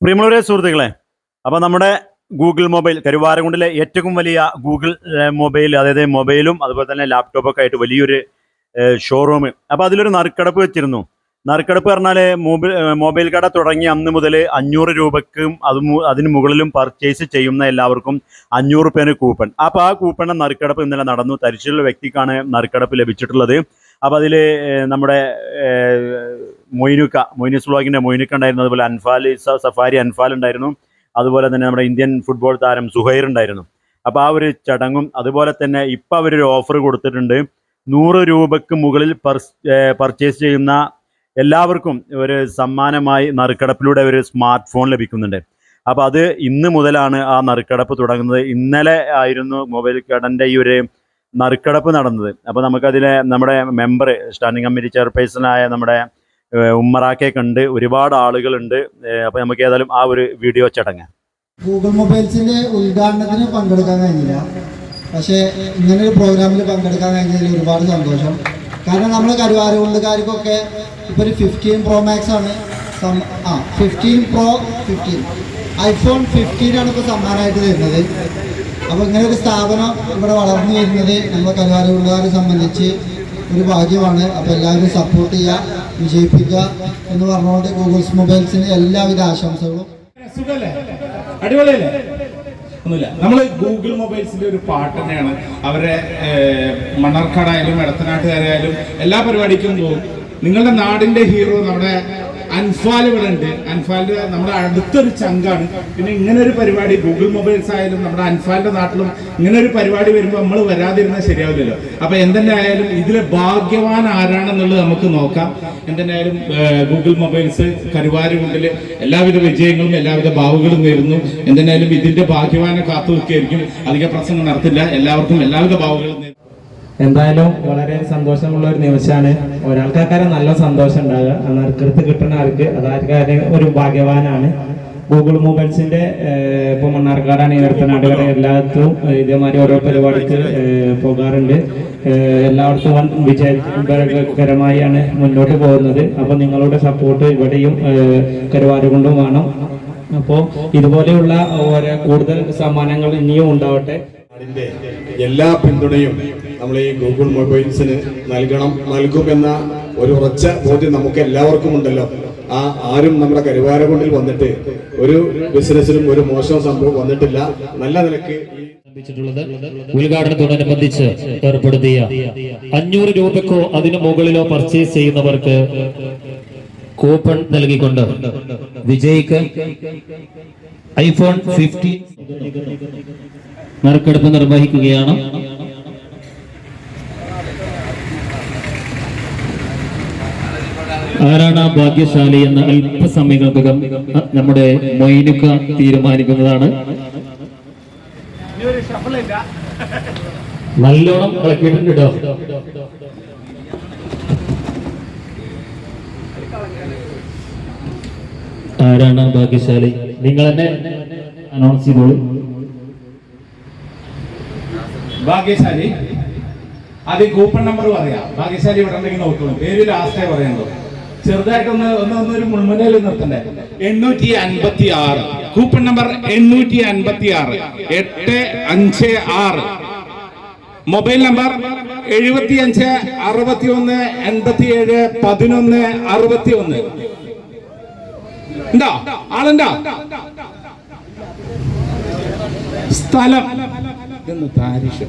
പ്രിയമുള്ളവരെ സുഹൃത്തുക്കളെ അപ്പോൾ നമ്മുടെ ഗൂഗിൾ മൊബൈൽ കരുവാരകുണ്ടിലെ ഏറ്റവും വലിയ ഗൂഗിൾ മൊബൈൽ അതായത് മൊബൈലും അതുപോലെ തന്നെ ലാപ്ടോപ്പൊക്കെ ആയിട്ട് വലിയൊരു ഷോറൂം അപ്പോൾ അതിലൊരു നറുക്കടപ്പ് വെച്ചിരുന്നു. നറുക്കെടുപ്പ് പറഞ്ഞാൽ മൊബൈൽ മൊബൈൽ കട തുടങ്ങി അന്ന് മുതൽ അഞ്ഞൂറ് രൂപയ്ക്കും അത് അതിന് മുകളിലും പർച്ചേസ് ചെയ്യുന്ന എല്ലാവർക്കും അഞ്ഞൂറ് റുപ്യേന് കൂപ്പൺ അപ്പോൾ ആ കൂപ്പണിന്റെ നറുക്കെടുപ്പ് ഇന്നലെ നടന്നു. തരിശുള്ള വ്യക്തിക്കാണ് നറുക്കെടുപ്പ് ലഭിച്ചിട്ടുള്ളത്. അപ്പോൾ അതിൽ നമ്മുടെ മൊയ്നുക്ക മൊയ്നുസ് വ്ളോഗിന്റെ മൊയ്നുക്ക ഉണ്ടായിരുന്നു. അതുപോലെ അൻഫാൽ സഫാരി അൻഫാൽ ഉണ്ടായിരുന്നു. അതുപോലെ തന്നെ നമ്മുടെ ഇന്ത്യൻ ഫുട്ബോൾ താരം സുഹൈർ ഉണ്ടായിരുന്നു. അപ്പോൾ ആ ഒരു ചടങ്ങും അതുപോലെ തന്നെ ഇപ്പം അവരൊരു ഓഫർ കൊടുത്തിട്ടുണ്ട്. നൂറ് രൂപയ്ക്ക് മുകളിൽ പർച്ചേസ് ചെയ്യുന്ന എല്ലാവർക്കും ഒരു സമ്മാനമായി നറുക്കടപ്പിലൂടെ ഒരു സ്മാർട്ട് ഫോൺ ലഭിക്കുന്നുണ്ട്. അപ്പോൾ അത് ഇന്ന് മുതലാണ് ആ നറുക്കടപ്പ് തുടങ്ങുന്നത്. ഇന്നലെ ആയിരുന്നു മൊബൈൽ കടന്റെ ഈ ഒരു നറുക്കെടുപ്പ് നടന്നത്. അപ്പോൾ നമുക്കതിലെ നമ്മുടെ മെമ്പർ സ്റ്റാൻഡിംഗ് കമ്മിറ്റി ചെയർപേഴ്സണായ നമ്മുടെ ഉമ്മറാക്കെ കണ്ട് ഒരുപാട് ആളുകളുണ്ട്. അപ്പോൾ നമുക്ക് ഏതായാലും ആ ഒരു വീഡിയോ ചടങ്ങ്. ഗൂഗിൾ മൊബൈൽസിന്റെ ഉദ്ഘാടനത്തിന് പങ്കെടുക്കാൻ കഴിഞ്ഞില്ല. പക്ഷേ ഇങ്ങനെ ഒരു പ്രോഗ്രാമിൽ പങ്കെടുക്കാൻ കഴിഞ്ഞതിൽ ഒരുപാട് സന്തോഷം. കാരണം നമ്മൾ കരുവാരുകൊണ്ടുകാർക്കൊക്കെ ഇപ്പോൾ ഒരു ഫിഫ്റ്റീൻ പ്രോ മാക്സ് ആണ്. ആ fifteen pro fifteen iPhone fifteen ആണ് ഇപ്പോൾ സമ്മാനമായിട്ട് തരുന്നത്. അപ്പോൾ ഇങ്ങനെ ഒരു സ്ഥാപനം ഇവിടെ വളർന്നു വരുന്നത് നമ്മൾ കലാരൂപക്കാരെ സംബന്ധിച്ച് ഒരു ഭാഗ്യമാണ്. അപ്പോൾ എല്ലാവരും സപ്പോർട്ട് ചെയ്യുക വിജയിപ്പിക്കുക എന്ന് പറഞ്ഞുകൊണ്ട് ഗൂഗിൾസ് മൊബൈൽസിന് എല്ലാവിധ ആശംസകളും. അടിപൊളിയല്ലേ? ഒന്നുമില്ല. നമ്മൾ ഗൂഗിൾ മൊബൈൽസിന്റെ ഒരു പാട്ട് തന്നെയാണ്. അവരെ മണ്ണാർക്കാടായാലും എടത്തനാട്ടുകാരായാലും എല്ലാ പരിപാടിക്കും പോകും. നിങ്ങളുടെ നാടിന്റെ ഹീറോ നമ്മുടെ അൻഫാൽ ഇവിടെ ഉണ്ട്. അൻഫാലിന്റെ നമ്മുടെ അടുത്തൊരു ചങ്കാണ്. പിന്നെ ഇങ്ങനെ ഒരു പരിപാടി ഗൂഗിൾ മൊബൈൽസ് ആയാലും നമ്മുടെ അൻഫാലിന്റെ നാട്ടിലും ഇങ്ങനെ ഒരു പരിപാടി വരുമ്പോൾ നമ്മൾ വരാതിരുന്നാൽ ശരിയാവില്ലല്ലോ. അപ്പൊ എന്തെന്നെ ആയാലും ഇതിലെ ഭാഗ്യവാൻ ആരാണെന്നുള്ളത് നമുക്ക് നോക്കാം. എന്തെന്നായാലും ഗൂഗിൾ മൊബൈൽസ് കരുവാരുകൊണ്ടിൽ എല്ലാവിധ വിജയങ്ങളും എല്ലാവിധ ഭാവുകളും നേരുന്നു. എന്തെന്നായാലും ഇതിന്റെ ഭാഗ്യവാനെ കാത്തു നിൽക്കുകയായിരിക്കും അധിക പ്രസംഗം നടത്തില്ല. എല്ലാവർക്കും എല്ലാവിധ ഭാവുകളും നേരുന്നു. എന്തായാലും വളരെ സന്തോഷമുള്ള ഒരു നിമിഷമാണ്. ഒരാൾക്കാരെ നല്ല സന്തോഷം ഉണ്ടാകുക നറുക്കെടുത്ത് കിട്ടുന്ന ആൾക്ക് അതായത് ഒരു ഭാഗ്യവാനാണ്. ഗൂഗിൾ മൊബൈൽസിന്റെ ഇപ്പൊ മണ്ണാർക്കാടാണ് ഇടത്തനാടുകളെ എല്ലായിടത്തും ഏഹ്, ഇതേമാതിരി ഓരോ പരിപാടിക്ക് പോകാറുണ്ട്. എല്ലായിടത്തും വൻ വിജയകരമായാണ് മുന്നോട്ട് പോകുന്നത്. അപ്പൊ നിങ്ങളുടെ സപ്പോർട്ട് ഇവിടെയും കരുവാരുകൊണ്ടും വേണം. അപ്പോൾ ഇതുപോലെയുള്ള ഓരോ കൂടുതൽ സമ്മാനങ്ങൾ ഇനിയും ഉണ്ടാവട്ടെ. എല്ലാ പിന്തുണയും നമ്മൾ ഈ ഗൂഗിൾ മൊബൈൽസിന് നൽകണം നൽകുമെന്ന ഒരു ഉറച്ച ബോധ്യം നമുക്ക് എല്ലാവർക്കും ഉണ്ടല്ലോ. ആ ആരും നമ്മുടെ കരുവാരകൊണ്ടിൽ വന്നിട്ട് ഒരു ബിസിനസ്സിലും ഒരു മോശം സംഭവം വന്നിട്ടില്ല. നല്ല നിലയ്ക്ക് ഉദ്ഘാടനത്തോടനുബന്ധിച്ച് ഏർപ്പെടുത്തിയ അഞ്ഞൂറ് രൂപക്കോ അതിനു മുകളിലോ പർച്ചേസ് ചെയ്യുന്നവർക്ക് കൂപ്പൺ നൽകിക്കൊണ്ട് വിജയിക്ക് ഐഫോൺ ഫിഫ്റ്റി നറുക്കെടുപ്പ് നിർവഹിക്കുകയാണ്. ആരാണ് ഭാഗ്യശാലി എന്ന് അല്പസമയങ്ങൾക്കകം നമ്മുടെ മൊയ്നുക്ക തീരുമാനിക്കുന്നതാണ്? നല്ലോണം കളക്കിയിട്ടുണ്ട് കേട്ടോ ആരാണ് ഭാഗ്യശാലി? നിങ്ങൾ തന്നെ അനൗൺസ് ചെയ്തോളൂ. ഭാഗ്യശാലി. ആദ്യം കൂപ്പൺ നമ്പർ പറയാം. ഭാഗ്യശാലി ഇവിടെ ഉണ്ടെങ്കിൽ നോക്കണം പേര് ലാസ്റ്റേ പറയണ്ടോ ചെറുതായിട്ടൊന്ന് ഒന്ന് ഒന്ന് ഒരു മുൾമുനയിൽ നിർത്തണ്ടേ? എണ്ണൂറ്റി അൻപത്തി ആറ് കൂപ്പൺ നമ്പർ എണ്ണൂറ്റി അൻപത്തി ആറ് എട്ട് അഞ്ച് ആറ്. മൊബൈൽ നമ്പർ എഴുപത്തി അഞ്ച് അറുപത്തി ഒന്ന് എൺപത്തി ഏഴ് പതിനൊന്ന് അറുപത്തി ഒന്ന് ഉണ്ടോ ആളുണ്ടോ? സ്ഥലം. തരിശ്.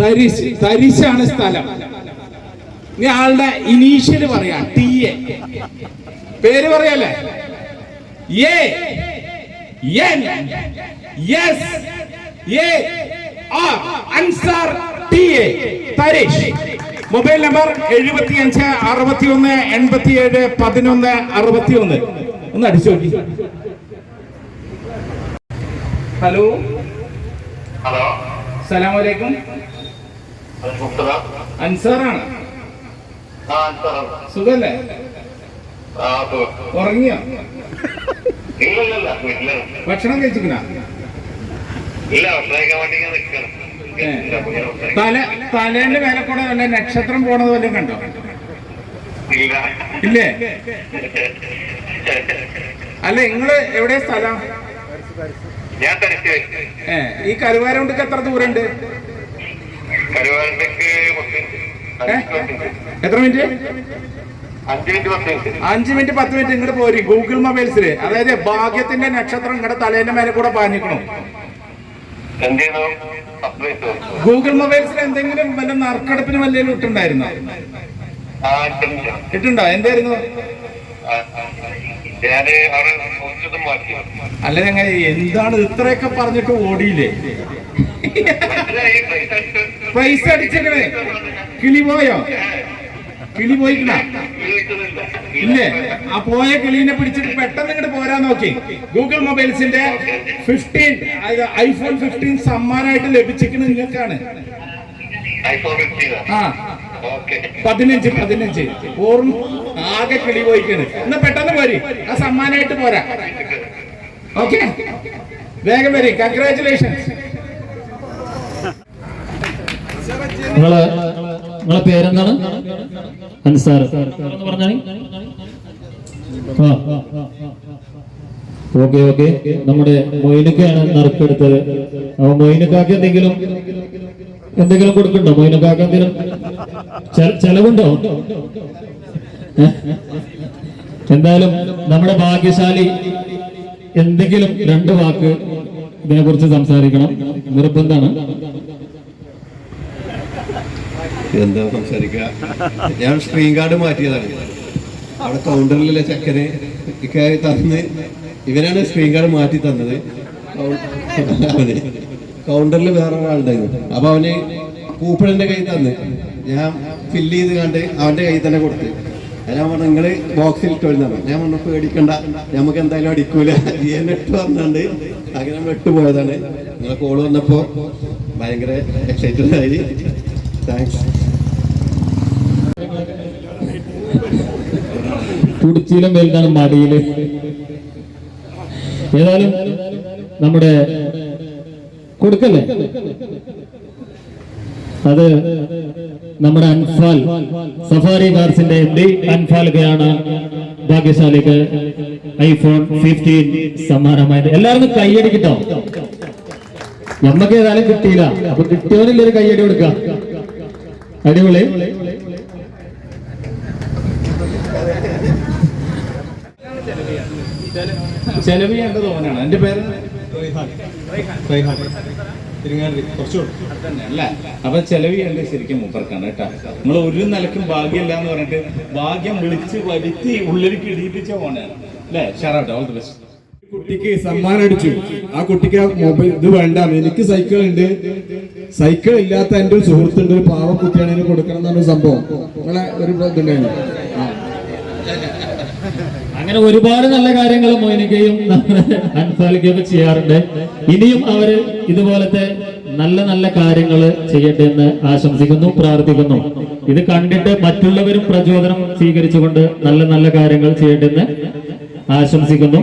തരിശ്. തരിശാണ് സ്ഥലം. ഇനി ആളുടെ ഇനീഷ്യൽ പറയാം ടി എ പേര് പറയല്ലേ? A N S A R Ansar T A തരിശ് mobile number എഴുപത്തി അഞ്ച് അറുപത്തി ഒന്ന് എൺപത്തി ഏഴ് പതിനൊന്ന് അറുപത്തി ഒന്ന് ഒന്ന് അടിച്ചു നോക്കി. ഹലോ? ഹലോ. സലാമലൈക്കും. അൻസാറാണ്. സുഖല്ലേ? ഉറങ്ങിയോ? ഭക്ഷണം കഴിച്ചിക്കണ? തല തലേന്റെ മേലെ കൂടെ വല്ല നക്ഷത്രം പോണത് വല്ലതും കണ്ടോ? ഇല്ല. അല്ല നിങ്ങൾ എവിടെ സ്ഥലം? ഏ ഈ കരുവാരമുണ്ടക്ക് എത്ര ദൂരമുണ്ട്? കരുവാരത്തേക്ക് എത്ര മിനിറ്റ്? അഞ്ച് മിനിറ്റ് പത്ത് മിനിറ്റ്. ഇങ്ങോട്ട് പോരി. ഗൂഗിൾ മൊബൈൽസിൽ അതായത് ഭാഗ്യത്തിന്റെ നക്ഷത്രം ഇങ്ങടെ തലേന്റെ മേലെ കൂടെ പാഞ്ഞിക്കണു. ഗൂഗിൾ മൊബൈൽസിൽ എന്തെങ്കിലും വല്ല നറുക്കെടുപ്പിന് വല്ലതും ഇട്ടുണ്ടായിരുന്നോ? ഇട്ടുണ്ടോ? എന്തായിരുന്നു? അല്ല ഞങ്ങൾ എന്താണ് ഇത്രയൊക്കെ പറഞ്ഞിട്ട് ഓടിയില്ലേ? പൈസ അടിച്ച്. പൈസ അടിച്ചേക്കണേ കിളി പോയോ കിളി പോയിക്കണ ഇല്ലേ? ആ പോയ കിളീനെ പിടിച്ചിട്ട് പെട്ടെന്ന് ഇങ്ങോട്ട് പോരാൻ നോക്കി. ഗൂഗിൾ മൊബൈൽസിന്റെ ഫിഫ്റ്റീൻ ഐഫോൺ ഫിഫ്റ്റീൻ സമ്മാനമായിട്ട് ലഭിച്ചിരിക്കുന്നത് നിങ്ങൾക്കാണ്. ആ. ഓക്കെ പതിനഞ്ച് പതിനഞ്ച്. ഓർമ്മ ആകെ കിളി പോയിക്കാണ് എന്നാ പെട്ടെന്ന് പോരി. ആ സമ്മാനമായിട്ട് പോരാ. ഓക്കെ വേഗം വരി. കൺഗ്രാറ്റുലേഷൻസ് നിങ്ങളെ നിങ്ങളെ പേരെന്താണ്? അൻസാർ. പറഞ്ഞാൽ? Okay okay. നമ്മുടെ മൊയിനുക്കാണ് നറുക്കെടുത്തത്. അപ്പൊ മൊയിനുക്കാക്ക് എന്തെങ്കിലും എന്തെങ്കിലും കൊടുക്കണ്ടോ മൊയിനുക്കാക്ക് എന്തെങ്കിലും ചെലവുണ്ടോ? എന്തായാലും നമ്മുടെ ഭാഗ്യശാലി എന്തെങ്കിലും രണ്ട് വാക്ക് ഇതിനെ കുറിച്ച് സംസാരിക്കണം. നിർബന്ധമാണ്. എന്താ സംസാരിക്കുക? ഞാൻ സ്ക്രീൻ കാർഡ് മാറ്റിയതാണ്. അവിടെ കൗണ്ടറിലുള്ള ചക്കനെ? ഇക്കായി തന്ന്. ഇവനാണ് സ്ക്രീൻ കാർഡ് മാറ്റി തന്നത്. അവന്. കൗണ്ടറിൽ വേറെ ഒരാളുണ്ടായിരുന്നു. അപ്പൊ അവന് കൂപ്പൺ എന്റെ കയ്യിൽ തന്ന്. ഞാൻ ഫില്ല് ചെയ്ത് കണ്ട് അവന്റെ കയ്യിൽ തന്നെ കൊടുത്ത്. ഞാൻ പറഞ്ഞു നിങ്ങൾ ബോക്സിൽ ഇട്ടോന്നാണ് ഞാൻ പറഞ്ഞു പേടിക്കണ്ട. നമുക്ക് എന്തായാലും അടിക്കൂല. എന്നെ ഇട്ട് പറഞ്ഞാണ്ട് അങ്ങനെ നമ്മൾ ഇട്ട് പോയതാണ്. നിങ്ങളെ കോൾ വന്നപ്പോ ഭയങ്കര എക്സൈറ്റഡ് ആയി. താങ്ക്സ് കുടിച്ചിലും വലുതാണ് മടിയിൽ. ഏതായാലും നമ്മുടെ കൊടുക്കല്ലേ? അത് നമ്മുടെ അൻഫാൽ സഫാരി കാർസിന്റെ എം ഡി അൻഫാൽക്കയാണ് ഭാഗ്യശാലിക്ക് ഐഫോൺ ഫിഫ്റ്റീൻ സമ്മാനമായത്. എല്ലാവരും കൈയടി കൈയടിക്കട്ടോ നമ്മക്ക് ഏതായാലും കിട്ടിയില്ല. അപ്പൊ കിട്ടിയവരില്ല ഒരു കൈയടി കൊടുക്കാം. അടിപൊളി. ചെലവ് ചെയ്യേണ്ടത് ഓനാണ്. എന്റെ പേര്? അല്ല? അപ്പൊ ചെലവ് ചെയ്യേണ്ടത് ശരിക്കും മൂപ്പർക്കാണ് കേട്ടാ. നമ്മൾ ഒരു നിലക്കും ഭാഗ്യമില്ല എന്ന് പറഞ്ഞിട്ട് ഭാഗ്യം വിളിച്ച് വരുത്തി ഉള്ളിലേക്ക് ഇടിയിപ്പിച്ച ഓനാണ്. അല്ലേ? ഷറാട്ടെ ഓൾ ദി ബെസ്റ്റ് കുട്ടിക്ക് സമ്മാനം അടിച്ചു. ആ കുട്ടിക്ക് ആ മൊബൈൽ ഇത് വേണ്ട. എനിക്ക് സൈക്കിൾ ഉണ്ട്. സൈക്കിൾ ഇല്ലാത്ത എന്റെ ഒരു സുഹൃത്തുണ്ട്. ഒരു പാവ കുട്ടിയാണ് ഇതിന് കൊടുക്കണം എന്നൊരു സംഭവം. നിങ്ങളെ ഒരു ഇതുണ്ടായിരുന്നു. അങ്ങനെ ഒരുപാട് നല്ല കാര്യങ്ങൾ മോനിക്കയും അൻസാലിക്കുകയൊക്കെ ചെയ്യാറുണ്ട്. ഇനിയും അവർ ഇതുപോലത്തെ നല്ല നല്ല കാര്യങ്ങൾ ചെയ്യട്ടെ എന്ന് ആശംസിക്കുന്നു പ്രാർത്ഥിക്കുന്നു. ഇത് കണ്ടിട്ട് മറ്റുള്ളവരും പ്രചോദനം സ്വീകരിച്ചുകൊണ്ട് നല്ല നല്ല കാര്യങ്ങൾ ചെയ്യട്ടെ എന്ന് ആശംസിക്കുന്നു.